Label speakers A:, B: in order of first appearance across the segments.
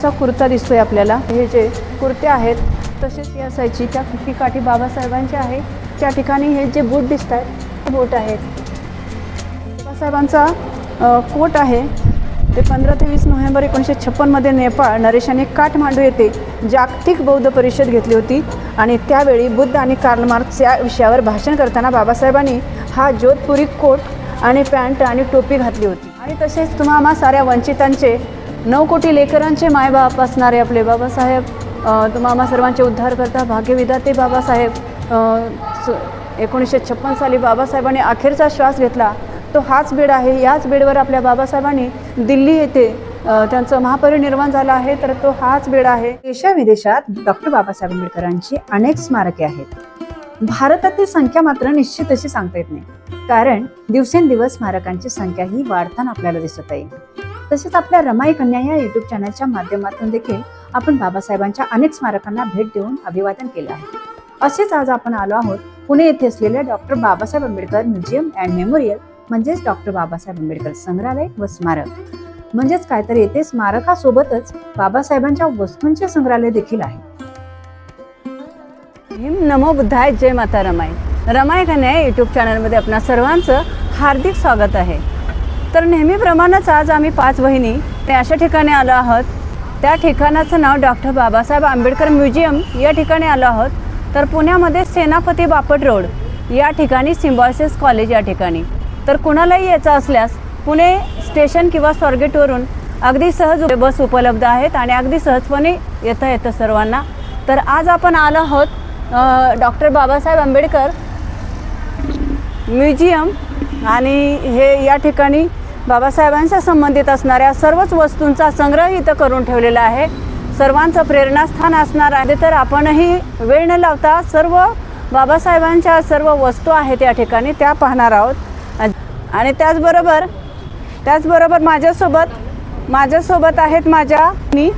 A: असा कुर्ता दिसतोय आपल्याला? हे जे कुर्ते आहेत तसेच ही असायची त्या ही काठी बाबासाहेबांची आहे. त्या ठिकाणी हे जे बूट दिसत आहेत ते बूट आहेत. बाबासाहेबांचा कोट आहे. ते पंधरा ते वीस नोव्हेंबर एकोणीसशे छप्पनमध्ये नेपाळ नरेशाने काठमांडू येथे जागतिक बौद्ध परिषद घेतली होती आणि त्यावेळी बुद्ध आणि कार्ल मार्क्स या विषयावर भाषण करताना बाबासाहेबांनी हा जोधपुरी कोट आणि पॅन्ट आणि टोपी घातली होती. आणि तसेच तुम्हा साऱ्या वंचितांचे नऊ कोटी लेकरांचे मायबाप असणारे आपले बाबासाहेब अ, सर्वांचे उद्धार करता भाग्यविधाते बाबासाहेब स- एकोणीसशे छप्पन साली बाबासाहेबांनी अखेरचा श्वास घेतला. तो हाच बेड आहे. याच बेडवर आपल्या बाबासाहेबांनी दिल्ली येथे त्यांचं महापरिनिर्माण झालं आहे. तर तो हाच बेड आहे. देशाविदेशात डॉक्टर बाबासाहेब आंबेडकरांची अनेक स्मारके आहेत. भारतातील संख्या मात्र निश्चित अशी सांगता येत नाही. कारण दिवसेंदिवस स्मारकांची संख्या ही वाढताना आपल्याला दिसत आहे. तसेच आपल्या रमाई कन्या या युट्यूब चॅनलच्या माध्यमातून देखील आपण बाबासाहेबांच्या अनेक स्मारकांना भेट देऊन अभिवादन केलं आहे. असेच आज आपण आलो आहोत पुणे येथे असलेल्या doctor Babasaheb Ambedkar museum and memorial म्हणजेच डॉक्टर बाबासाहेब आंबेडकर संग्रहालय व स्मारक. म्हणजेच काय तर येथे स्मारकासोबतच बाबासाहेबांच्या वस्तूंचे संग्रहालय देखील आहे. भीम नमो बुद्धाय जय माता रमाई. रमाई कन्या युट्यूब यूट्यूब चॅनलमध्ये आपणा सर्वांचं हार्दिक स्वागत आहे. तर नेहमीप्रमाणेच आज आम्ही पाच वहिनी ते अशा ठिकाणी आलो आहोत. त्या ठिकाणाचं नाव डॉक्टर बाबासाहेब आंबेडकर म्युझियम या ठिकाणी आलो आहोत. तर पुण्यामध्ये सेनापती बापट रोड या ठिकाणी सिम्बॉयसिस कॉलेज या ठिकाणी. तर कुणालाही यायचं असल्यास पुणे स्टेशन किंवा स्वारगेटवरून अगदी सहज बस उपलब्ध आहेत आणि अगदी सहजपणे येता येतं सर्वांना. तर आज आपण आलो आहोत डॉक्टर बाबासाहेब आंबेडकर म्युझियम आणि हे या ठिकाणी बाबासाहेबांच्या संबंधित असणाऱ्या सर्वच वस्तूंचा संग्रह इथं करून ठेवलेला आहे. सर्वांचं प्रेरणास्थान असणार आहे. तर आपणही वेळ न लावता सर्व बाबासाहेबांच्या सर्व वस्तू आहेत या ठिकाणी त्या पाहणार आहोत. आणि त्याचबरोबर त्याचबरोबर माझ्यासोबत माझ्यासोबत आहेत माझ्या मी.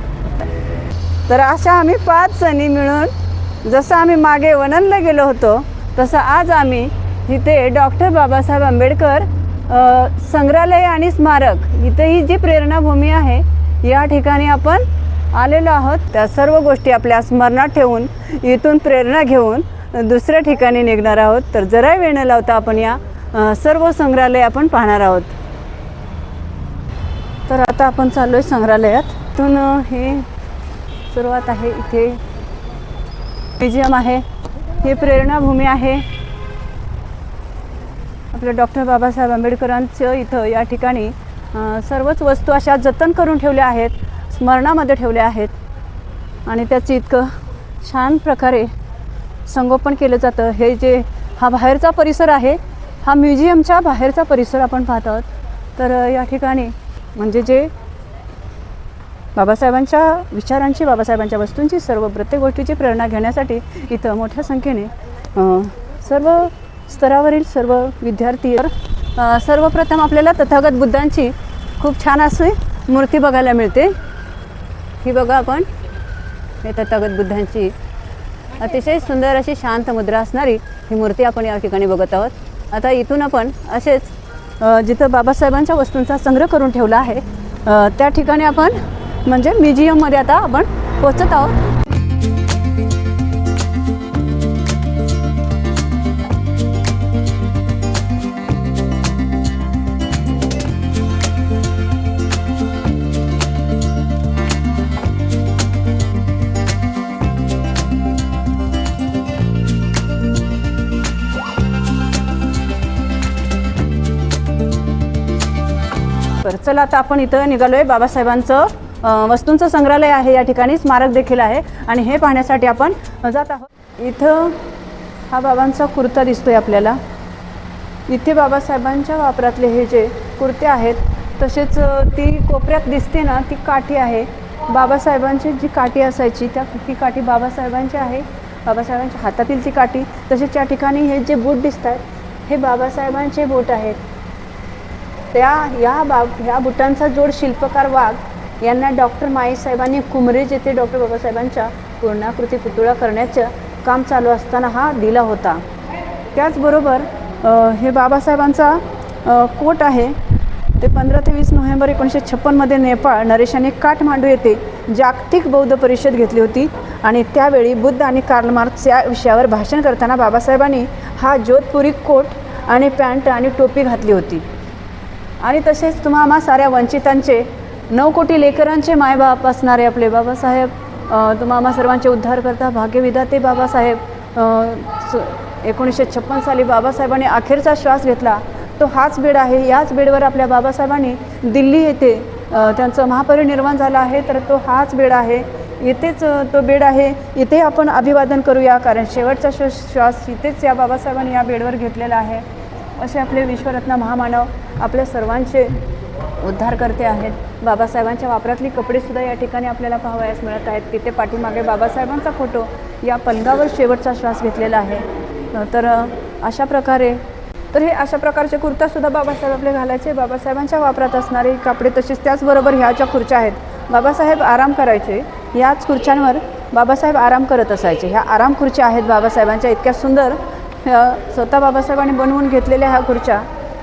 A: तर अशा आम्ही पाच जणी मिळून जसं आम्ही मागे वननला गेलो होतो तसं आज आम्ही इथे डॉक्टर बाबासाहेब आंबेडकर संग्रहालय आणि स्मारक इथं ही जी प्रेरणाभूमी आहे या ठिकाणी आपण आलेलो आहोत. त्या सर्व गोष्टी आपल्या स्मरणात ठेवून इथून प्रेरणा घेऊन दुसऱ्या ठिकाणी निघणार आहोत. तर जरा वेळ न लावता आपण या सर्व संग्रहालय आपण पाहणार आहोत. तर आता आपण चाललो आहे संग्रहालयात. इथून हे सुरुवात आहे. इथे म्युझियम आहे. ही प्रेरणाभूमी आहे. आपल्या डॉक्टर बाबासाहेब आंबेडकरांचं इथं या ठिकाणी सर्वच वस्तू अशा जतन करून ठेवल्या आहेत स्मरणामध्ये ठेवल्या आहेत. आणि त्याचं इतकं छान प्रकारे संगोपन केलं जातं. हे जे हा बाहेरचा परिसर आहे हा म्युझियमच्या बाहेरचा परिसर आपण पाहत आहोत. तर या ठिकाणी म्हणजे जे बाबासाहेबांच्या विचारांची बाबासाहेबांच्या वस्तूंची सर्व प्रत्येक गोष्टीची प्रेरणा घेण्यासाठी इथं मोठ्या संख्येने सर्व स्तरावरील सर्व विद्यार्थी सर्वप्रथम आपल्याला तथागत बुद्धांची खूप छान अशी मूर्ती बघायला मिळते. ही बघा आपण. हे तथागत बुद्धांची अतिशय सुंदर अशी शांत मुद्रा असणारी ही मूर्ती आपण या ठिकाणी बघत आहोत. आता इथून आपण असेच जिथं बाबासाहेबांच्या वस्तूंचा संग्रह करून ठेवला आहे त्या ठिकाणी आपण म्हणजे म्युझियममध्ये आता आपण पोचत आहोत. चला आता आपण इथं निघालो आहे बाबासाहेबांचं वस्तूंचं संग्रहालय आहे या ठिकाणी स्मारक देखील आहे. आणि हे पाहण्यासाठी आपण जात आहोत. इथं हा बाबांचा कुर्ता दिसतोय आपल्याला. इथे बाबासाहेबांच्या वापरातले हे जे कुर्ते आहेत तसेच ती कोपऱ्यात दिसते ना ती काठी आहे. बाबासाहेबांची जी काठी असायची त्या ती काठी बाबासाहेबांची आहे. बाबासाहेबांच्या हातातील ती काठी. तसेच त्या ठिकाणी हे जे बूट दिसत आहेत हे बाबासाहेबांचे बूट आहेत. त्या या बाब ह्या बुटांचा जोड शिल्पकार वाघ यांना डॉक्टर माईसाहेबांनी कुमरेज येथे डॉक्टर बाबासाहेबांच्या पूर्णाकृती पुतळा करण्याचं काम चालू असताना हा दिला होता. त्याचबरोबर हे बाबासाहेबांचा कोट आहे. ते पंधरा ते वीस नोव्हेंबर एकोणीसशे छप्पनमध्ये नेपाळ नरेशाने काठमांडू येथे जागतिक बौद्ध परिषद घेतली होती आणि त्यावेळी बुद्ध आणि कार्ल मार्क्स या विषयावर भाषण करताना बाबासाहेबांनी हा जोधपुरी कोट आणि पॅन्ट आणि टोपी घातली होती. आणि तसेच तुम्हा आम्हा साऱ्या वंचितांचे नऊ कोटी लेकरांचे मायबाप असणारे आपले बाबासाहेब अ, तुम्हा आम्हा सर्वांचे उद्धार करता भाग्यविधाते बाबासाहेब स- एकोणीसशे छप्पन साली बाबासाहेबांनी अखेरचा श्वास घेतला. तो हाच बेड आहे. याच बेडवर आपल्या बाबासाहेबांनी दिल्ली येथे त्यांचं महापरिनिर्वाण झालं आहे. तर तो हाच बेड आहे. इथेच तो बेड आहे. इथे आपण अभिवादन करूया. कारण शेवटचा श्वास श्वास इथेच या बाबासाहेबांनी या बेडवर घेतलेला आहे. असे आपले विश्वरत्न महामानव आपल्या सर्वांचे उद्धारकर्ते आहेत. बाबासाहेबांच्या वापरातली कपडेसुद्धा या ठिकाणी आपल्याला पाहावयास मिळत आहेत. तिथे पाठीमागे बाबासाहेबांचा फोटो या पलंगावर शेवटचा श्वास घेतलेला आहे. तर अशा प्रकारे तर हे अशा प्रकारचे कुर्तासुद्धा बाबासाहेब आपले घालायचे. बाबासाहेबांच्या वापरात असणारे कपडे तसेच त्याचबरोबर ह्या ज्या खुर्च्या आहेत बाबासाहेब आराम करायचे. याच खुर्च्यांवर बाबासाहेब आराम करत असायचे. ह्या आराम खुर्च्या आहेत बाबासाहेबांच्या. इतक्या सुंदर स्वतः बाबासाहेबांनी बनवून घेतलेल्या ह्या खुर्च्या.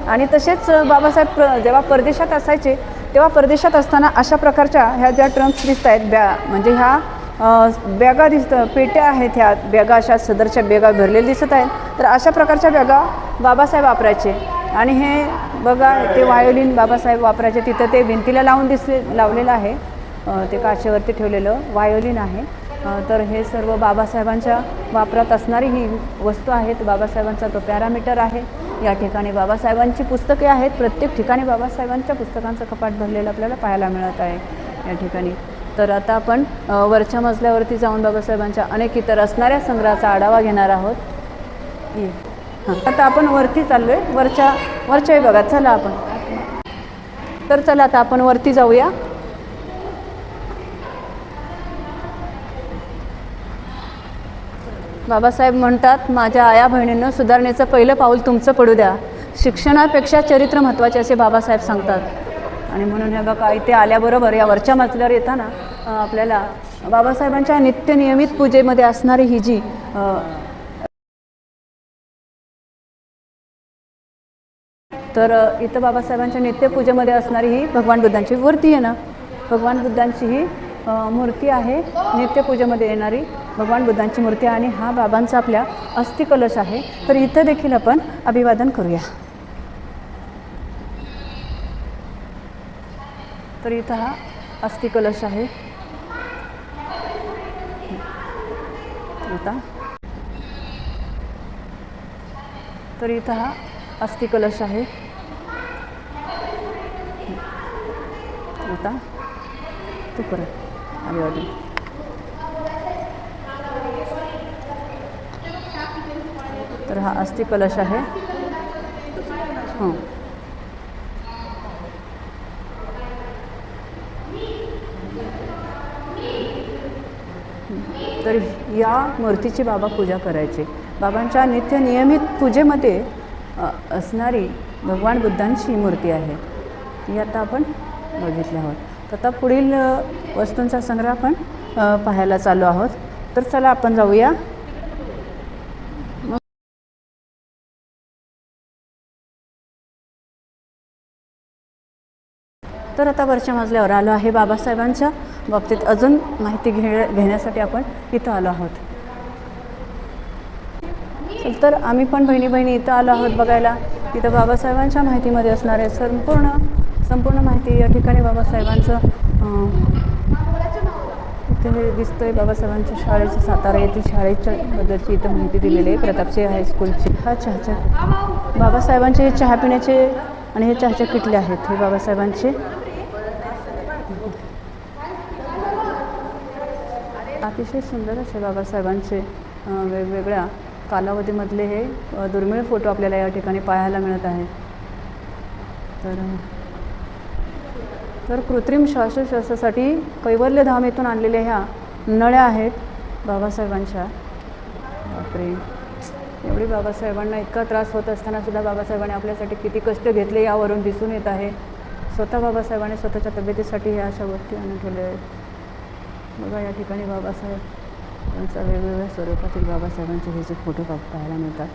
A: आणि तसेच बाबासाहेब प्र जेव्हा परदेशात असायचे तेव्हा परदेशात असताना अशा प्रकारच्या ह्या ज्या ट्रंक्स दिसत आहेत बॅ म्हणजे ह्या बॅगा दिसत पेट्या आहेत ह्या बॅगा अशा सदरच्या बॅगा भरलेल्या दिसत आहेत. तर अशा प्रकारच्या बॅगा बाबासाहेब वापरायचे. आणि हे बघा ते व्हायोलिन बाबासाहेब वापरायचे. तिथं ते भिंतीला लावून दिसले लावलेलं आहे. ते काचेवरती ठेवलेलं वायोलिन आहे. तर हे सर्व बाबासाहेबांच्या वापरात असणारी ही वस्तू आहेत. बाबासाहेबांचा तो पॅरामीटर आहे. या ठिकाणी बाबासाहेबांची पुस्तके आहेत. प्रत्येक ठिकाणी बाबासाहेबांच्या पुस्तकांचं कपाट भरलेलं आपल्याला पाहायला मिळत आहे या ठिकाणी. तर आता आपण वरच्या मजल्यावरती जाऊन बाबासाहेबांच्या अनेक इतर असणाऱ्या संग्रहाचा आढावा घेणार आहोत. हां. आता आपण वरती चाललो आहे वरच्या वरच्या विभागात चला आपण. तर चला आता आपण वरती जाऊया. बाबासाहेब म्हणतात माझ्या आया बहिणींना सुधारणेचं पहिलं पाऊल तुमचं पडू द्या. शिक्षणापेक्षा चरित्र महत्त्वाचे असे बाबासाहेब सांगतात. आणि म्हणून हे बघा इथे आल्याबरोबर या वरच्या मजल्यावर येताना आपल्याला बाबासाहेबांच्या नित्य नियमित पूजेमध्ये असणारी ही जी तर इथं बाबासाहेबांच्या नित्यपूजेमध्ये असणारी ही भगवान बुद्धांची वरती आहे ना. भगवान बुद्धांची ही मूर्ती आहे. नित्यपूजेमध्ये येणारी भगवान बुद्धांची मूर्ती आणि हा बाबांचा आपल्या अस्थिकलश आहे. तर इथं देखील आपण अभिवादन करूया. तर इथं हा अस्थिकलश आहे. आता तर इथं हा अस्थिकलश आहे. आता तू परत. अभिवादन तर हा अस्थि कलश आहे. हां. तर या मूर्तीची बाबा पूजा करायचे. बाबांच्या नित्य नियमित पूजेमध्ये असणारी भगवान बुद्धांची मूर्ती आहे. ती आता आपण बघितली आहोत. तर आता पुढील वस्तूंचा संग्रह आपण पाहायला चालू आहोत. तर चला आपण जाऊया. तर आता वरच्या मजल्यावर आलो आहे बाबासाहेबांच्या बाबतीत. अजून माहिती घे घेण्यासाठी आपण इथं आलो आहोत. चल तर आम्ही पण बहिणी बहिणी इथं आलो आहोत बघायला. तिथं बाबासाहेबांच्या माहितीमध्ये असणारे संपूर्ण संपूर्ण माहिती या ठिकाणी बाबासाहेबांचं इथे हे दिसतंय बाबासाहेबांच्या शाळेच्या सातारा येथील शाळेच्या बद्दलची इथं माहिती दिलेली आहे. प्रतापचे हायस्कूलची हा चहाच्या बाबासाहेबांचे हे चहा पिण्याचे आणि हे चहाच्या किटले आहेत. हे बाबासाहेबांचे अतिशय सुंदर असे बाबासाहेबांचे वेगवेगळ्या कालावधीमधले हे दुर्मिळ फोटो आपल्याला या ठिकाणी पाहायला मिळत आहे तर तर कृत्रिम श्वासोश्वासासाठी कैवल्यधाम येथून आणलेल्या ह्या नळ्या आहेत बाबासाहेबांच्या. बापरे. एवढी बाबासाहेबांना इतका त्रास होत असताना सुद्धा बाबासाहेबांनी आपल्यासाठी किती कष्ट घेतले यावरून दिसून येत आहे. स्वतः बाबासाहेबांनी स्वतःच्या तब्येतीसाठी ह्या अशा गोष्टी आणून ठेवल्या आहेत. बघा या ठिकाणी बाबासाहेब यांचा वेगवेगळ्या स्वरूपातील बाबासाहेबांचे हे जे फोटो पाहायला मिळतात.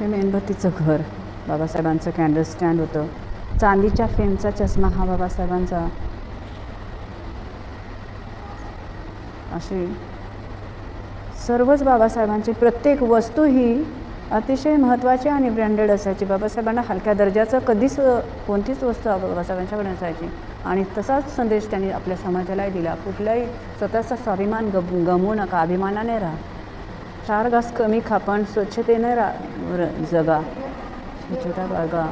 A: हे मेणबत्तीचं घर. बाबासाहेबांचं कॅन्डल स्टँड होतं. चांदीच्या फेमचा चष्मा हा बाबासाहेबांचा. असे सर्वच बाबासाहेबांची प्रत्येक वस्तू ही अतिशय महत्त्वाची आणि ब्रँडेड असायची. बाबासाहेबांना हलक्या दर्जाचं कधीच कोणतीच वस्तू बाबासाहेबांच्याकडे नसायची. आणि तसाच संदेश त्यांनी आपल्या समाजालाही दिला. कुठलाही स्वतःचा स्वाभिमान गम गमवू नका. अभिमानाने राहा. चार घास कमी खा पण स्वच्छतेने रा र- जगा. छोटा बागा.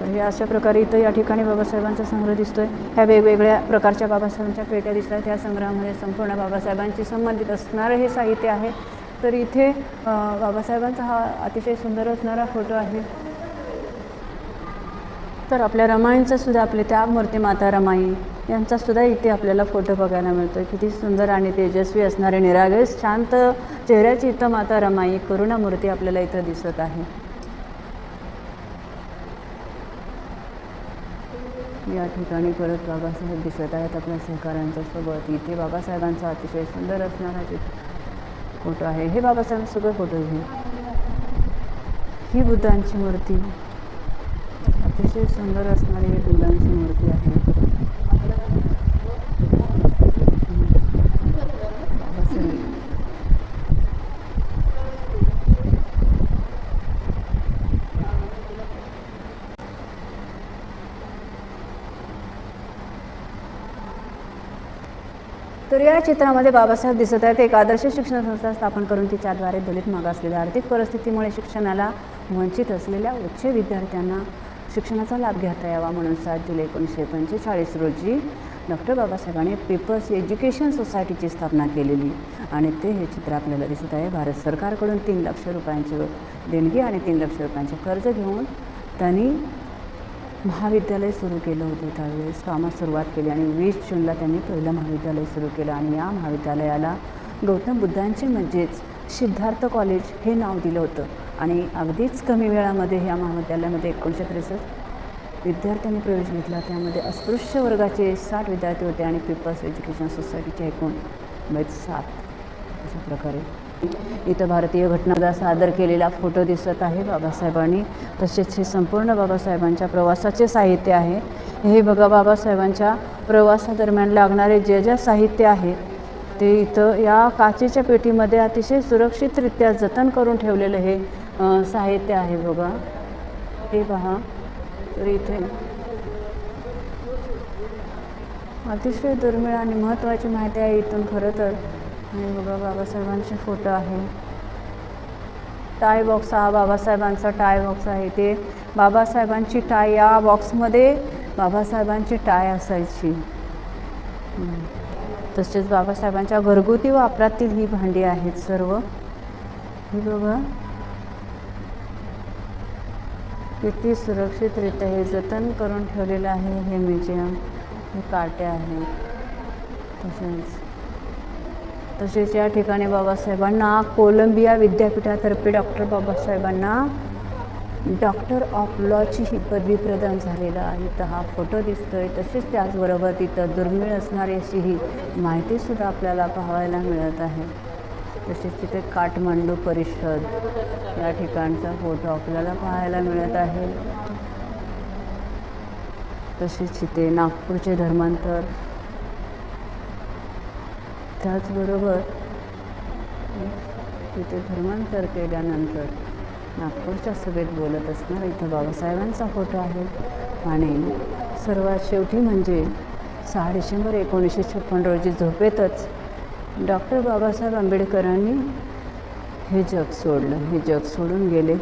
A: तर हे अशा प्रकारे इथं या ठिकाणी बाबासाहेबांचा संग्रह दिसतोय. ह्या वेगवेगळ्या प्रकारच्या बाबासाहेबांच्या पेट्या दिसत आहेत संग्रहामध्ये संपूर्ण बाबासाहेबांशी संबंधित असणारं हे साहित्य आहे. तर इथे बाबासाहेबांचा हा अतिशय सुंदर असणारा फोटो आहे. तर आपल्या रमाईंचा सुद्धा आपले त्या मूर्ती माता रमाई यांचा सुद्धा इथे आपल्याला फोटो बघायला मिळतो किती सुंदर आणि तेजस्वी असणारे निरागस शांत चेहऱ्याची इथं माता रमाई करुणा मूर्ती आपल्याला इथं दिसत आहे. या ठिकाणी परत बाबासाहेब दिसत आहेत. आपल्या सहकाऱ्यांच्या सोबत. इथे बाबासाहेबांचा अतिशय सुंदर असणारा चित्र फोटो आहे. हे बाबासाहेब सगळे फोटो घे ही बुद्धांची मूर्ती. अतिशय सुंदर असणारी ही बुद्धांची मूर्ती आहे बाबासाहेब तर या चित्रामध्ये बाबासाहेब दिसत आहेत. एक आदर्श शिक्षण संस्था स्थापन करून तिच्याद्वारे दलित मागासलेल्या आर्थिक परिस्थितीमुळे शिक्षणाला वंचित असलेल्या उच्च विद्यार्थ्यांना शिक्षणाचा लाभ घेता यावा म्हणून सात जुलै एकोणीसशे पंचेचाळीस रोजी डॉक्टर बाबासाहेबांनी पेपर्स एज्युकेशन सोसायटीची स्थापना केलेली. आणि ते हे चित्र आपल्याला दिसत आहे. भारत सरकारकडून तीन लक्ष रुपयांची देणगी आणि तीन लक्ष रुपयांचे कर्ज घेऊन त्यांनी महाविद्यालय सुरू केलं होतं त्यावेळेस. कामास सुरुवात केली आणि वीस जूनला त्यांनी पहिलं महाविद्यालय सुरू केलं आणि या महाविद्यालयाला गौतम बुद्धांचे म्हणजेच सिद्धार्थ कॉलेज हे नाव दिलं होतं. आणि अगदीच कमी वेळामध्ये ह्या महाविद्यालयामध्ये एकोणीसशे त्रेसष्ट विद्यार्थ्यांनी प्रवेश घेतला. त्यामध्ये अस्पृश्य वर्गाचे साठ विद्यार्थी होते आणि पीपल्स एज्युकेशन सोसायटीचे एकूण सात अशा प्रकारे इथं भारतीय घटनादा सादर केलेला फोटो दिसत आहे बाबासाहेबांनी. तसेच हे संपूर्ण बाबासाहेबांच्या प्रवासाचे साहित्य आहे. हे बघा बाबासाहेबांच्या प्रवासादरम्यान लागणारे जे जे साहित्य आहे ते इथं या काचेच्या पेटीमध्ये अतिशय सुरक्षितरित्या जतन करून ठेवलेलं हे साहित्य आहे बघा. हे पहा. तर इथे अतिशय दुर्मिळ आणि महत्त्वाची माहिती आहे इथून खरं तर. आणि बघा बाबासाहेबांचे फोटो आहे. टाय बॉक्स हा बाबासाहेबांचा टाय बॉक्स आहे ते. बाबासाहेबांची टाय या बॉक्समध्ये बाबासाहेबांची टाय असायची. तसेच बाबासाहेबांच्या घरगुती वापरातील ही भांडी आहेत सर्व. ही बघा. किती सुरक्षितरित्या हे जतन करून ठेवलेलं आहे हे म्युझियम. हे काटे आहेत. तसेच तसेच या ठिकाणी बाबासाहेबांना कोलंबिया विद्यापीठातर्फे डॉक्टर बाबासाहेबांना डॉक्टर ऑफ लॉची ही पदवी प्रदान झालेला आहे. तर हा फोटो दिसतोय. तसेच त्याचबरोबर तिथं दुर्मिळ असणारी अशी ही माहितीसुद्धा आपल्याला पाहायला मिळत आहे. तसेच तिथे काठमांडू परिषद या ठिकाणचा फोटो आपल्याला पाहायला मिळत आहे. तसेच तिथे नागपूरचे धर्मांतर त्याचबरोबर तिथे धर्मांतर केल्यानंतर नागपूरच्या सभेत बोलत असणार इथं बाबासाहेबांचा फोटो आहे. आणि सर्वात शेवटी म्हणजे सहा डिसेंबर एकोणीसशे छप्पन रोजी झोपेतच डॉक्टर बाबासाहेब आंबेडकरांनी हे जग सोडलं. हे जग सोडून गेले.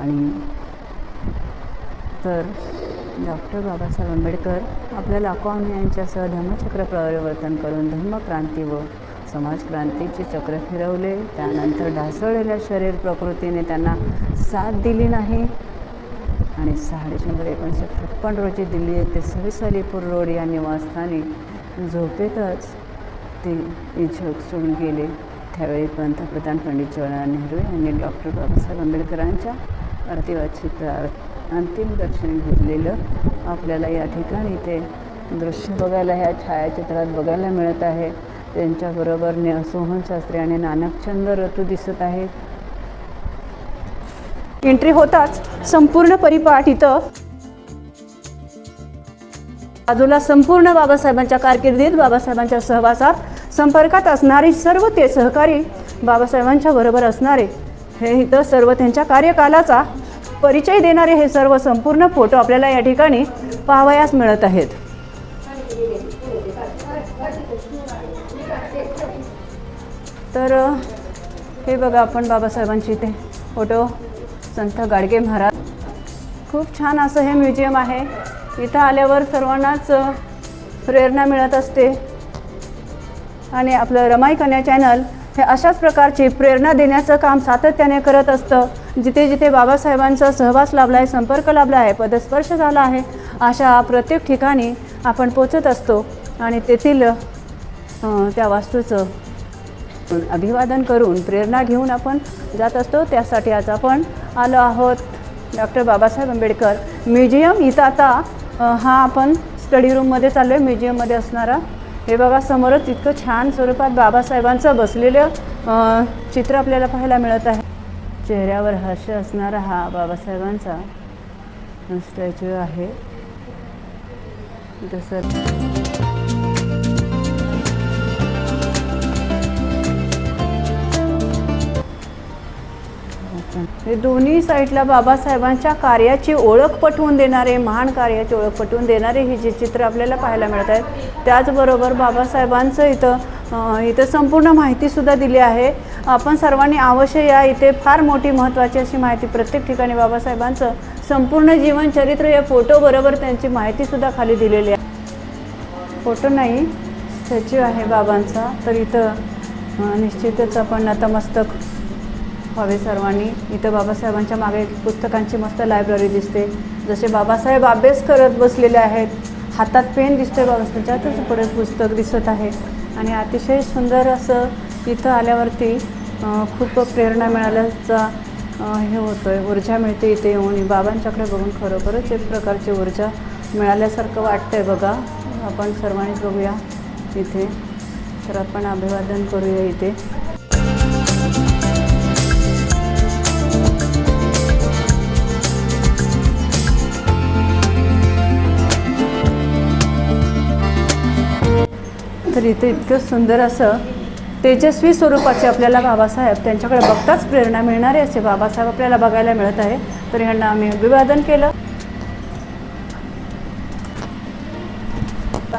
A: आणि तर डॉक्टर बाबासाहेब आंबेडकर आपल्या लाखो यांच्यासह धर्मचक्र प्रवर्तन करून धर्मक्रांती व समाजक्रांतीचे चक्र फिरवले. त्यानंतर ढासळलेल्या शरीर प्रकृतीने त्यांना साथ दिली नाही. आणि सहा डिसेंबर एकोणीसशे छप्पन रोजी दिल्ली येथे सव्वीस अलीपूर रोड या निवासस्थानी झोपेतच ते इच्छुक सोडून गेले. त्यावेळी पंतप्रधान पंडित जवाहरलाल नेहरू यांनी डॉक्टर बाबासाहेब आंबेडकरांच्या पार्थिव चित्रावर अंतिम दर्शन घेतलेलं आपल्याला या ठिकाणी ते दृश्य बघायला ह्या छायाचित्रात बघायला मिळत आहे. त्यांच्याबरोबर ने सोहन शास्त्री आणि नानकचंद रतू दिसत आहेत. एंट्री होताच संपूर्ण परिपाठ इथं. बाजूला संपूर्ण बाबासाहेबांच्या कारकिर्दीत बाबासाहेबांच्या सहवासात संपर्कात असणारी सर्व ते सहकारी बाबासाहेबांच्या बरोबर असणारे. हे इथं सर्व त्यांच्या कार्यकालाचा परिचय देणारे हे सर्व संपूर्ण फोटो आपल्याला या ठिकाणी पाहावयास मिळत आहेत. तर हे बघा आपण बाबासाहेबांची ते फोटो. संत गाडगे महाराज. खूप छान असं हे म्युझियम आहे. इथं आल्यावर सर्वांनाच प्रेरणा मिळत असते. आणि आपलं रमाई कन्या चॅनल हे अशाच प्रकारची प्रेरणा देण्याचं काम सातत्याने करत असतं. जिथे जिथे बाबासाहेबांचा सहवास लाभला आहे संपर्क लाभला आहे पदस्पर्श झाला आहे अशा प्रत्येक ठिकाणी आपण पोचत असतो आणि तेथील त्या वास्तूचं अभिवादन करून प्रेरणा घेऊन आपण जात असतो. त्यासाठी आज आपण आलो आहोत. डॉक्टर बाबासाहेब आंबेडकर म्युझियम इथं आता हा आपण स्टडी रूममध्ये चाललो आहे म्युझियममध्ये असणारा हे बघा समोरच इतकं छान स्वरूपात बाबासाहेबांचं बसलेलं चित्र आपल्याला पाहायला मिळत आहे. चेहऱ्यावर हास्य असणारा हा बाबासाहेबांचा स्टॅच्यू आहे. तसं हे दोन्ही साईडला बाबासाहेबांच्या कार्याची ओळख पटवून देणारे महान कार्याची ओळख पटवून देणारे हे जे चित्र आपल्याला पाहायला मिळत आहेत त्याचबरोबर बाबासाहेबांचं इथं इथं संपूर्ण माहितीसुद्धा दिली आहे. आपण सर्वांनी अवश्य या इथे फार मोठी महत्त्वाची अशी माहिती प्रत्येक ठिकाणी बाबासाहेबांचं संपूर्ण जीवनचरित्र या फोटोबरोबर त्यांची माहितीसुद्धा खाली दिलेली आहे. फोटो नाही स्टॅच्यू आहे बाबांचा. तर इथं निश्चितच आपण नतमस्तक व्हावे सर्वांनी. इथं बाबासाहेबांच्या मागे पुस्तकांची मस्त लायब्ररी दिसते. जसे बाबासाहेब अभ्यास करत बसलेले आहेत हातात पेन दिसते बाबासाहेब त्यातच पुढे पुस्तक दिसत आहे. आणि अतिशय सुंदर असं इथं आल्यावरती खूप प्रेरणा मिळाल्याचा हे होतं आहे ऊर्जा मिळते इथे येऊन. बाबांच्याकडे बघून खरोखरच एक प्रकारची ऊर्जा मिळाल्यासारखं वाटतं आहे बघा. आपण सर्वांनी बघूया इथे. तर आपण अभिवादन करूया इथे. तर इथे इतकं सुंदर असं तेजस्वी स्वरूपाचे आपल्याला बाबासाहेब त्यांच्याकडे बघताच प्रेरणा मिळणारे असे बाबासाहेब आपल्याला बघायला मिळत आहे. तर ह्यांना आम्ही अभिवादन केलं.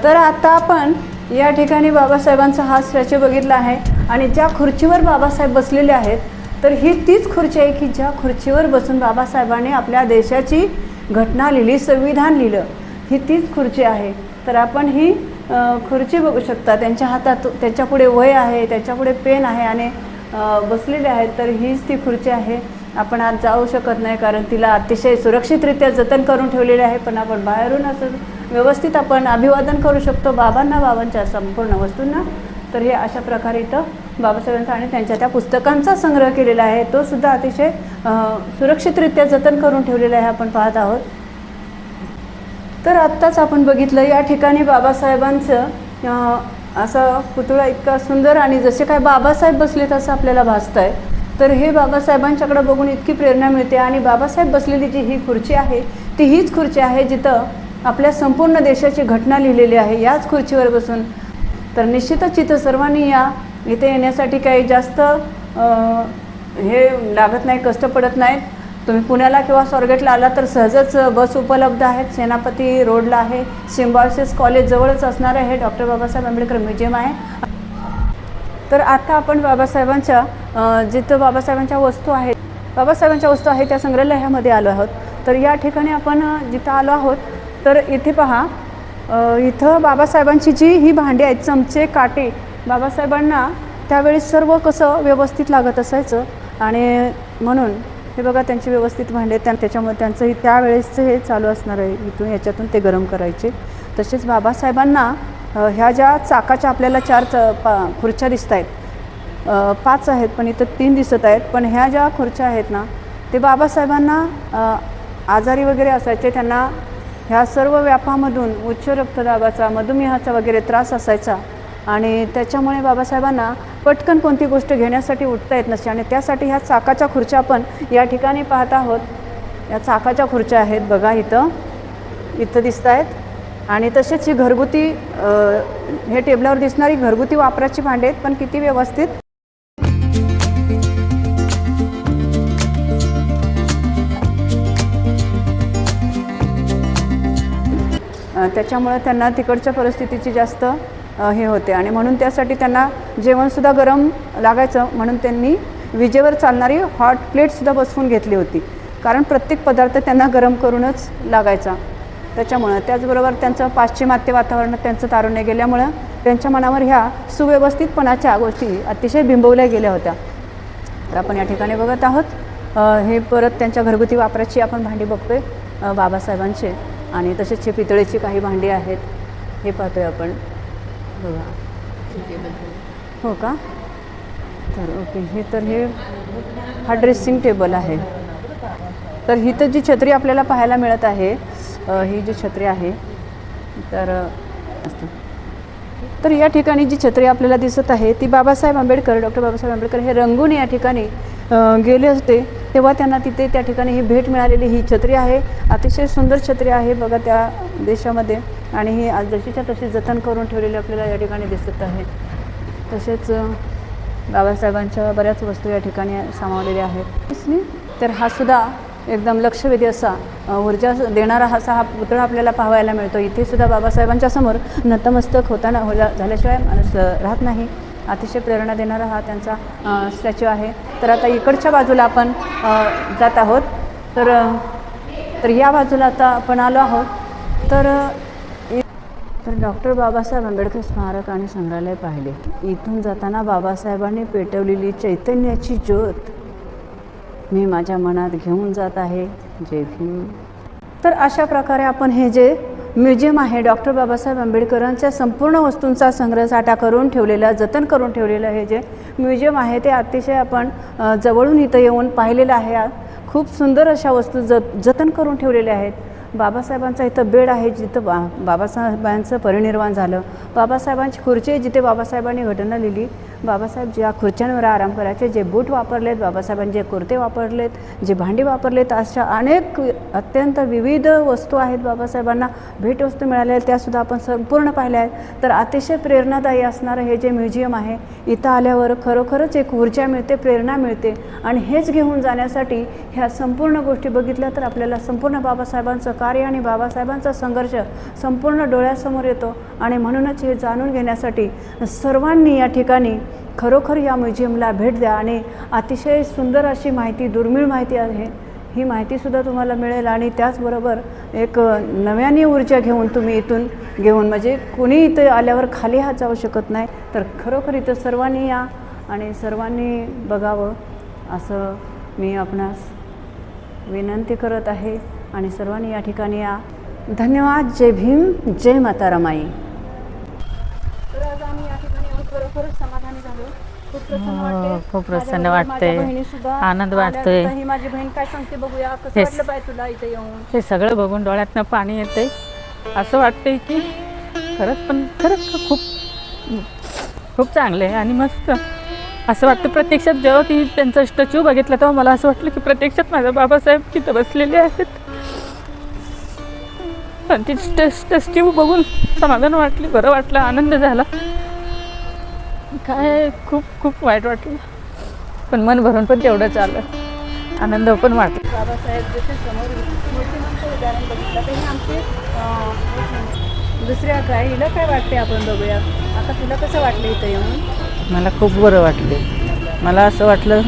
A: तर आता आपण या ठिकाणी बाबासाहेबांचा हा स्टॅच्यू बघितला आहे आणि ज्या खुर्चीवर बाबासाहेब बसलेले आहेत तर ही तीच खुर्ची आहे की ज्या खुर्चीवर बसून बाबासाहेबांनी आपल्या देशाची घटना लिहिली संविधान लिहिलं. ही तीच खुर्ची आहे. तर आपण ही खुर्ची बघू शकता. त्यांच्या हातात त्याच्यापुढे वय आहे त्याच्यापुढे पेन आहे आणि बसलेले आहेत तर हीच ती खुर्ची आहे. आपण आज जाऊ शकत नाही कारण तिला अतिशय सुरक्षितरित्या जतन करून ठेवलेले आहे पण आपण बाहेरून असं व्यवस्थित आपण अभिवादन करू शकतो बाबांना बाबांच्या संपूर्ण वस्तूंना. तर हे अशा प्रकारे इथं बाबासाहेबांचा आणि त्यांच्या त्या पुस्तकांचा संग्रह केलेला आहे. तो सुद्धा अतिशय सुरक्षितरित्या जतन करून ठेवलेला आहे आपण पाहत आहोत. तर आत्ताच आपण बघितलं या ठिकाणी बाबासाहेबांचं असा पुतळा इतका सुंदर आणि जसे काय बाबासाहेब बसले तसं आपल्याला भासत आहे तर हे बाबासाहेबांच्याकडे बघून इतकी प्रेरणा मिळते आणि बाबासाहेब बसलेली जी ही खुर्ची आहे ती हीच खुर्ची आहे जिथं आपल्या संपूर्ण देशाची घटना लिहिलेली आहे. याच खुर्चीवर बसून तर निश्चितच इथं सर्वांनी या इथे येण्यासाठी काही जास्त हे लागत नाही कष्ट पडत नाहीत. तुम्ही पुण्याला किंवा स्वारगेटला आला तर सहजच बस उपलब्ध आहेत. सेनापती रोडला आहे. सिम्बॉयसिस कॉलेज जवळच असणार आहे. डॉक्टर बाबासाहेब आंबेडकर म्युझियम आहे. तर आता आपण बाबासाहेबांच्या जिथं बाबासाहेबांच्या वस्तू आहेत बाबासाहेबांच्या वस्तू आहेत त्या संग्रहालयामध्ये आलो आहोत. तर या ठिकाणी आपण जिथं आलो आहोत तर इथे पहा इथं बाबासाहेबांची जी ही भांडी आहेत चमचे काटे बाबासाहेबांना त्यावेळी सर्व कसं व्यवस्थित लागत असायचं आणि म्हणून हे बघा त्यांची व्यवस्थित भांडे त्या त्याच्यामुळे त्यांचंही त्यावेळेसचं हे चालू असणार आहे. इथून याच्यातून ते गरम करायचे. तसेच बाबासाहेबांना ह्या ज्या चाकाच्या आपल्याला चार च पा खुर्च्या दिसत आहेत पाच आहेत पण इथं तीन दिसत आहेत. पण ह्या ज्या खुर्च्या आहेत ना ते बाबासाहेबांना आजारी वगैरे असायचे. त्यांना ह्या सर्व व्यापामधून उच्च रक्तदाबाचा मधुमेहाचा वगैरे त्रास असायचा. आणि त्याच्यामुळे बाबासाहेबांना पटकन कोणती गोष्ट घेण्यासाठी उठता येत नसते. आणि त्यासाठी ह्या चाकाच्या खुर्च्या आपण या ठिकाणी पाहत आहोत. या चाकाच्या खुर्च्या आहेत बघा इथं. इथं दिसत आहेत. आणि तसेच ही घरगुती हे टेबलावर दिसणारी घरगुती वापराची भांडे आहेत पण किती व्यवस्थित. त्याच्यामुळे त्यांना तिकडच्या परिस्थितीची जास्त हे होते. आणि म्हणून त्यासाठी त्यांना जेवणसुद्धा गरम लागायचं. म्हणून त्यांनी विजेवर चालणारी हॉट प्लेटसुद्धा बसवून घेतली होती. कारण प्रत्येक पदार्थ त्यांना गरम करूनच लागायचा. त्याच्यामुळं त्याचबरोबर त्यांचं पाश्चिमात्य वातावरणात त्यांचं तारुण्य गेल्यामुळं त्यांच्या मनावर ह्या सुव्यवस्थितपणाच्या गोष्टी अतिशय बिंबवल्या गेल्या होत्या. तर आपण या ठिकाणी बघत आहोत. हे परत त्यांच्या घरगुती वापराची आपण भांडी बघतोय बाबासाहेबांचे. आणि तसेच हे पितळेची काही भांडी आहेत. हे पाहतोय आपण. बघा. हो का? तर ओके हे तर हे हा ड्रेसिंग टेबल आहे. तर ही तर जी छत्री आपल्याला पाहायला मिळत आहे ही जी छत्री आहे तर. तर या ठिकाणी जी छत्री आपल्याला दिसत आहे ती बाबासाहेब आंबेडकर डॉक्टर बाबासाहेब आंबेडकर हे रंगून या ठिकाणी गेले असते तेव्हा त्यांना तिथे त्या ठिकाणी ही भेट मिळालेली ही छत्री आहे. अतिशय सुंदर छत्री आहे बघा त्या देशामध्ये. आणि ही आज जशीच्या तशी जतन करून ठेवलेली आपल्याला या ठिकाणी दिसत आहे. तसेच बाबासाहेबांच्या बऱ्याच वस्तू या ठिकाणी सामावलेल्या आहेत. तर हा सुद्धा एकदम लक्षवेधी असा ऊर्जा देणारा असा हा पुतळा आपल्याला पाहायला मिळतो. इथे सुद्धा बाबासाहेबांच्या समोर नतमस्तक होताना होला झाल्याशिवाय माणूस राहत नाही. अतिशय प्रेरणा देणारा हा त्यांचा स्टॅच्यू आहे. तर आता इकडच्या बाजूला आपण जात आहोत. तर तर या बाजूला आता आपण आलो आहोत. तर तर डॉक्टर बाबासाहेब आंबेडकर स्मारक आणि संग्रहालय पाहिले. इथून जाताना बाबासाहेबांनी पेटवलेली चैतन्याची ज्योत मी माझ्या मनात घेऊन जात आहे. जय भीम. तर अशा प्रकारे आपण हे जे म्युझियम आहे. डॉक्टर बाबासाहेब आंबेडकरांच्या संपूर्ण वस्तूंचा संग्रह साठा करून ठेवलेला जतन करून ठेवलेलं हे जे म्युझियम आहे ते अतिशय आपण जवळून इथं येऊन पाहिलेलं आहे. खूप सुंदर अशा वस्तू जत जतन करून ठेवलेल्या आहेत. बाबासाहेबांचा इथं बेड आहे जिथं बा बाबासाहेबांचं परिनिर्वाण झालं. बाबासाहेबांची खुर्ची जिथे बाबासाहेबांनी घटना लिहिली. बाबासाहेब ज्या खुर्च्यांवर आराम करायचे जे बूट वापरलेत बाबासाहेबांनी जे कुर्ते वापरलेत जे भांडी वापरलेत अशा अनेक अत्यंत विविध वस्तू आहेत बाबासाहेबांना. भेटवस्तू मिळाल्या आहेत त्यासुद्धा आपण संपूर्ण पाहिल्या आहेत. तर अतिशय प्रेरणादायी असणारं हे जे म्युझियम आहे इथं आल्यावर खरोखरच एक ऊर्जा मिळते प्रेरणा मिळते. आणि हेच घेऊन जाण्यासाठी ह्या संपूर्ण गोष्टी बघितल्या तर आपल्याला संपूर्ण बाबासाहेबांचं कार्य आणि बाबासाहेबांचा संघर्ष संपूर्ण डोळ्यासमोर येतो. आणि म्हणूनच हे जाणून घेण्यासाठी सर्वांनी या ठिकाणी खरोखर या म्युझियमला भेट द्या. आणि अतिशय सुंदर अशी माहिती दुर्मिळ माहिती आहे. ही माहितीसुद्धा तुम्हाला मिळेल. आणि त्याचबरोबर एक नव्याने ऊर्जा घेऊन तुम्ही इथून घेऊन म्हणजे कोणी इथं आल्यावर खाली हात जाऊ शकत नाही तर खरोखर इथं सर्वांनी या आणि सर्वांनी बघावं. असं मी आपणास विनंती करत आहे आणि सर्वांनी या ठिकाणी या. धन्यवाद. जय भीम. जय माता रमाई. तर आज आम्ही या ठिकाणी येऊन खरोखरच समाधानी झालो. खूप प्रसन्न
B: हो,
A: वाटते.
B: खूप प्रसन्न
A: माझ्याबरोबर माझ्या
B: वाटतंय. आनंद. वाटतोय.
A: आता ही माझी बहीण काय सांगते बघूया. कसं. वाटलं पाहिजे तुला इथे येऊन?
B: हे सगळं बघून डोळ्यातनं पाणी येते असं वाटतंय की खरंच पण खरंच खूप खूप चांगलं आहे आणि मस्त. असं वाटतं प्रत्यक्षात जेव्हा ती त्यांचा स्टॅच्यू बघितला तेव्हा मला असं वाटलं की प्रत्यक्षात माझा बाबासाहेब तिथं बसलेले आहेत. पण ती स्टॅच्यू बघून समाधान वाटली बरं वाटलं आनंद झाला. काय खूप खूप वाईट वाटलं. पण मन भरून पण तेवढंच आलं. आनंद पण वाटला.
A: बाबासाहेब जसे समोर उदाहरण बघितलं आमचे दुसऱ्या काय हिला काय वाटते आपण बघूया? आता तुला कसं वाटलं इथं येऊन?
C: मला खूप बरं वाटले. मला असं वाटलं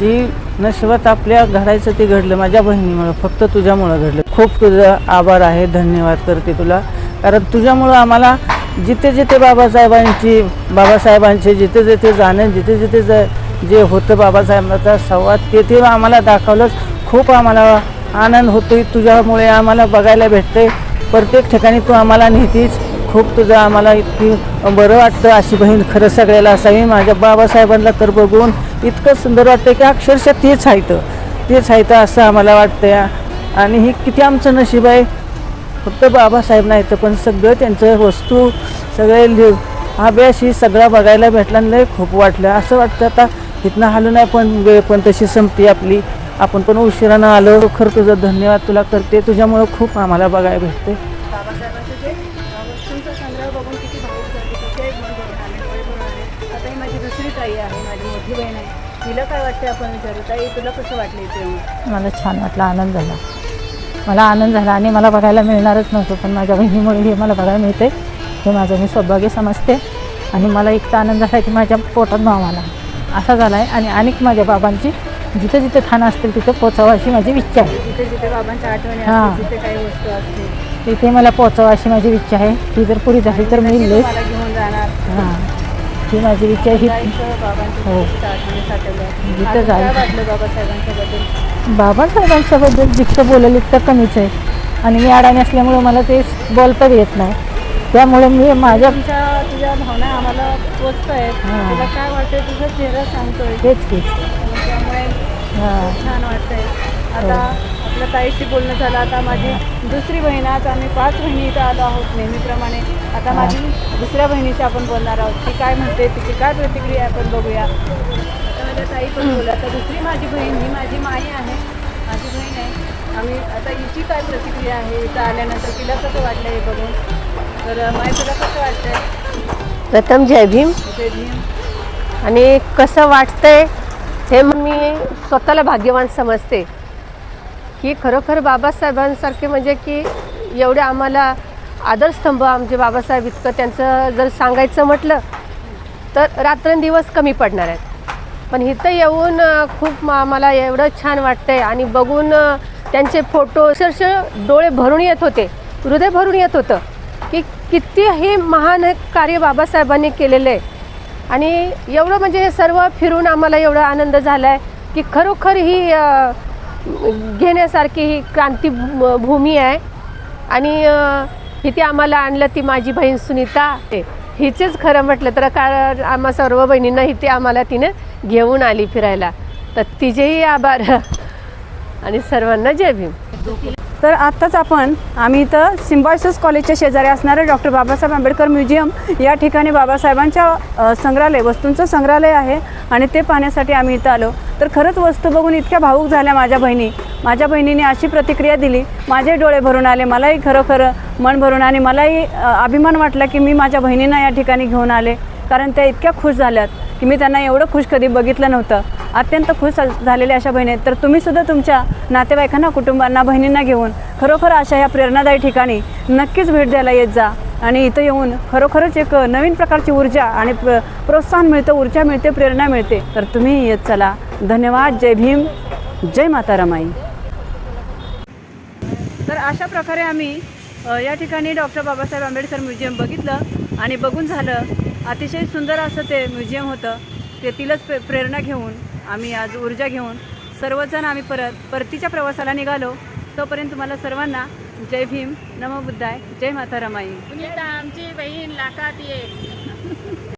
C: जी नशिबात आपल्या घडायचं ते घडलं माझ्या बहिणीमुळं फक्त तुझ्यामुळं घडलं. खूप तुझं आभार आहे धन्यवाद करते तुला. कारण तुझ्यामुळं आम्हाला जिथे जिथे बाबासाहेबांची बाबासाहेबांचे जिथे जिथे जाणं जिथे जिथे ज जे होतं बाबासाहेबांचा संवाद तेथे आम्हाला दाखवलंच. खूप आम्हाला आनंद होतोय. तुझ्यामुळे आम्हाला बघायला भेटते प्रत्येक ठिकाणी तू आम्हाला नेहतीच खूप तुझं आम्हाला इतकी बरं वाटतं अशी बहीण खरं सगळ्याला असावी. माझ्या बाबासाहेबांना तर बघून इतकं सुंदर वाटतं की अक्षरशः तेच आहेत तेच आहेत असं आम्हाला वाटतं आणि हे किती आमचं नशीब आहे. फक्त बाबासाहेब नाही तर पण सगळं त्यांचं वस्तू सगळे लि अभ्यास ही सगळा बघायला भेटला नाही लय खूप वाटलं. असं वाटतं आता इथनं आलो नाही पण वेळ पण तशी संपती आपली. आपण पण उशिरानं आलो. खरं तुझं धन्यवाद तुला करते. तुझ्यामुळं खूप आम्हाला बघायला भेटते
A: मोठी बहीण आहे. तिला काय वाटते आपण विचारू? ताई तुला कसं वाटलं इथे
B: मला छान वाटलं आनंद झाला. मला आनंद झाला आणि मला बघायला मिळणारच नव्हतं पण माझ्या बहिणीमुळे हे मला बघायला मिळते हे माझं मी सौभाग्य समजते. आणि मला इतका आनंद झाला की माझ्या पोटात भाव आला. असा झाला आहे आणि अनेक माझ्या बाबांची जिथे जिथे थान असतील तिथे पोचावं अशी माझी इच्छा आहे.
A: जिथे जिथे बाबांच्या आठवणी
B: हां.
A: तिथे काही वस्तू असतील.
B: तिथे मला पोचावं अशी माझी इच्छा आहे. ती जर पुरी झाली तर मी
A: घेऊन जाणार.
B: हां. ही माझी आहे ही हो. जिथं
A: बद्दल
B: बाबासाहेबांच्याबद्दल जितकं बोलेल इतकं कमीच आहे. आणि मी अडाणी असल्यामुळे मला ते बोलता बी येत नाही. त्यामुळे मी माझ्या
A: तुझ्या भावना आम्हाला पोचत आहेत.
B: हां.
A: तुला काय वाटतंय? तुझा चेहरा सांगतोय.
B: तेच की.
A: त्यामुळे
B: हां.
A: छान वाटतंय. आता आपल्या ताईशी बोलणं झालं. आता माझी दुसरी बहीण आज आम्ही पाच बहिणी इथं आलो आहोत नेहमीप्रमाणे. आता माझी दुसऱ्या बहिणीशी आपण बोलणार आहोत. ती काय म्हणते तिची काय प्रतिक्रिया आपण बघूया. आता माझ्या ताई पण बोलू आता दुसरी माझी बहीण ही माझी माई आहे. माझी बहीण आहे. आम्ही आता हिची काय प्रतिक्रिया आहे? इथं आल्यानंतर तिला कसं वाटलं हे बघून? तर माई तुला कसं वाटतंय?
D: प्रथम जय भीम.
A: ते भीम.
D: आणि कसं वाटतंय हे मी स्वतःला भाग्यवान समजते. की खरोखर बाबासाहेबांसारखे म्हणजे की एवढे आम्हाला आदरस्तंभ आमचे बाबासाहेब इतकं त्यांचं जर सांगायचं म्हटलं तर रात्रंदिवस कमी पडणार आहेत. पण इथं येऊन खूप आम्हाला मला एवढं छान वाटतंय आणि बघून त्यांचे फोटो अक्षरशः डोळे भरून येत होते हृदय भरून येत होतं की किती हे महान कार्य बाबासाहेबांनी केलेलं आहे आणि एवढं म्हणजे हे सर्व फिरून आम्हाला एवढा आनंद झाला आहे की खरोखर ही घेण्यासारखी ही क्रांती भूमी आहे. आणि इथे आम्हाला आणलं ती माझी बहीण सुनीता हिचेच खरं म्हटलं तर कारण आम्हा सर्व बहिणींना इथे आम्हाला तिनं घेऊन आली फिरायला. तर तिचेही आभार. आणि सर्वांना जय भीम.
A: तर आत्ताच आपण आम्ही इथं सिम्बॉयसिस कॉलेजच्या शेजारी असणारं डॉक्टर बाबासाहेब आंबेडकर म्युझियम या ठिकाणी बाबासाहेबांच्या संग्रहालय वस्तूंचं संग्रहालय आहे आणि ते पाहण्यासाठी आम्ही इथं आलो. तर खरंच वस्तू बघून इतक्या भावूक झाल्या माझ्या बहिणी. माझ्या बहिणीने अशी प्रतिक्रिया दिली माझे डोळे भरून आले मलाही खरोखर मन भरून आणि मलाही अभिमान वाटला की मी माझ्या बहिणींना या ठिकाणी घेऊन आले. कारण त्या इतक्या खुश झाल्यात की मी त्यांना एवढं खुश कधी बघितलं नव्हतं. अत्यंत खुश झालेल्या अशा बहिणी आहेत. तर तुम्हीसुद्धा तुमच्या नातेवाईकांना कुटुंबांना बहिणींना घेऊन खरोखर अशा ह्या प्रेरणादायी ठिकाणी नक्कीच भेट द्यायला येत जा. आणि इथं येऊन खरोखरच एक नवीन प्रकारची ऊर्जा आणि प्र प्रोत्साहन मिळतं ऊर्जा मिळते प्रेरणा मिळते. तर तुम्ही येत चला. धन्यवाद. जय भीम. जय माता रमाई. तर अशा प्रकारे आम्ही या ठिकाणी डॉक्टर बाबासाहेब आंबेडकर म्युझियम बघितलं आणि बघून झालं. अतिशय सुंदर असं ते म्युझियम होतं. तेथीलच प्रेरणा घेऊन आम्ही आज ऊर्जा घेऊन सर्वजण आम्ही परत परतीच्या प्रवासाला निघालो. तोपर्यंत तुम्हाला सर्वांना जय भीम नमो बुद्धाय जय माता रमाई.
B: आमची बहीण लाखात ये.